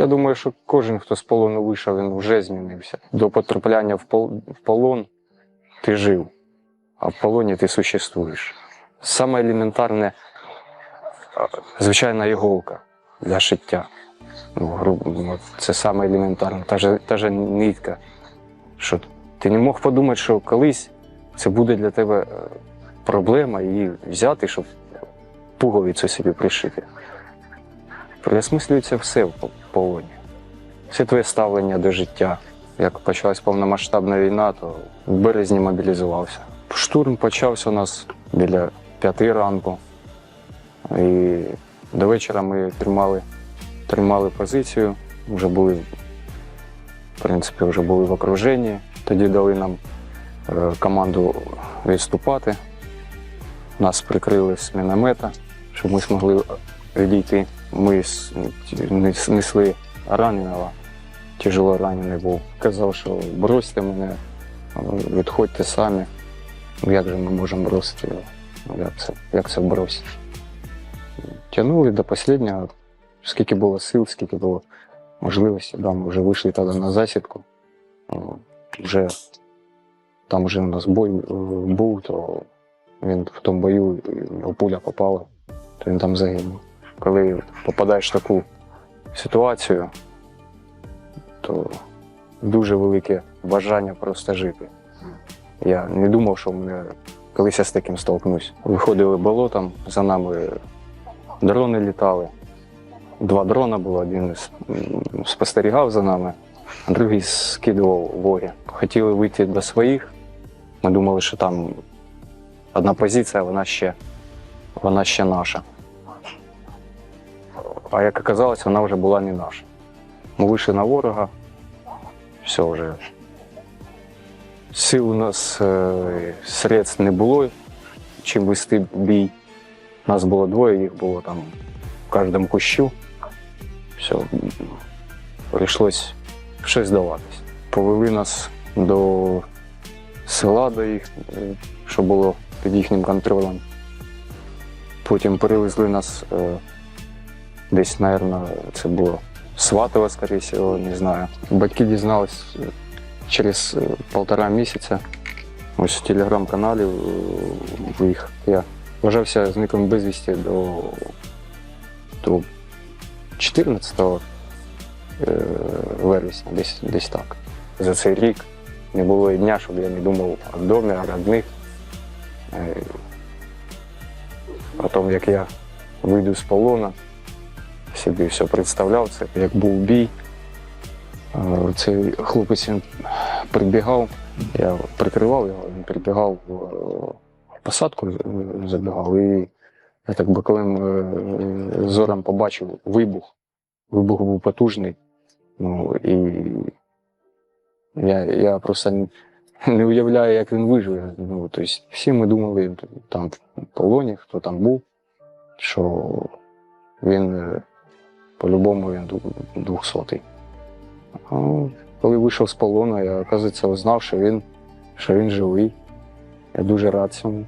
Я думаю, що кожен, хто з полону вийшов, він вже змінився. До потрапляння в полон ти жив, а в полоні ти существуєш. Саме елементарне, звичайна іголка для шиття. Ну, ну, це саме елементарне, та же, та же нитка. Що ти не мог подумати, що колись це буде для тебе е, проблема її взяти, щоб пуговицю собі пришити. Переосмислюється все в по- полоні. Все твоє ставлення до життя. Як почалась повномасштабна війна, то в березні мобілізувався. Штурм почався у нас біля п'яти ранку. І до вечора ми тримали, тримали позицію, вже були, в принципі, вже були в окруженні. Тоді дали нам е, команду відступати. Нас прикрили з міномета, щоб ми змогли відійти. Ми нес- несли раненого, тяжело ранений був. Казав, що бросьте мене, відходьте самі. Ну як же ми можемо бросити його? Ну, Як це, як це бросити? Тягнули до останнього, скільки було сил, скільки було можливості. Да, ми вже вийшли тоді на засідку. Вже, там вже у нас бой е, був, то він в тому бою, його пуля попала, то він там загинув. Коли попадаєш в таку ситуацію, то дуже велике бажання просто жити. Я не думав, що мене колись я з таким столкнусь. Виходили болотом, за нами дрони літали. Два дрона було, один спостерігав за нами, а другий скидував воги. Хотіли вийти до своїх. Ми думали, що там одна позиція, вона ще, вона ще наша. А як оказалось, вона вже була не наша. Ми вийшли на ворога, все вже. Сил у нас е, средств не було, чим вести бій. Нас було двоє, їх було там в кожному кущу. Все, прийшлось щось здаватись. Повели нас до села, до їх, е, що було під їхнім контролем. Потім перевезли нас е, десь, мабуть, це було Сватово, скоріше всього, не знаю. Батьки дізнались е, через е, полтора місяця. Ось в телеграм-каналі е, в їх. Я вважався зниклим безвісті до, до 14 е, вересня, десь, десь так. За цей рік не було і дня, щоб я не думав о домі, о родних. Е, О тому, як я вийду з полону, собі все представляв, це як був бій. Цей хлопець він прибігав, я прикривав його, він прибігав в е, посадку, е, забігав, і я так боковим е, зором побачив вибух. Вибух був потужний. Ну, і я, я просто не- уявляю, як він виживе. Ну, тобто, всі ми думали там в полоні, хто там був, що він е, по-любому він 200-й. коли вийшов з полону, я, оказується, узнав, що він, що він живий. Я дуже рад цьому.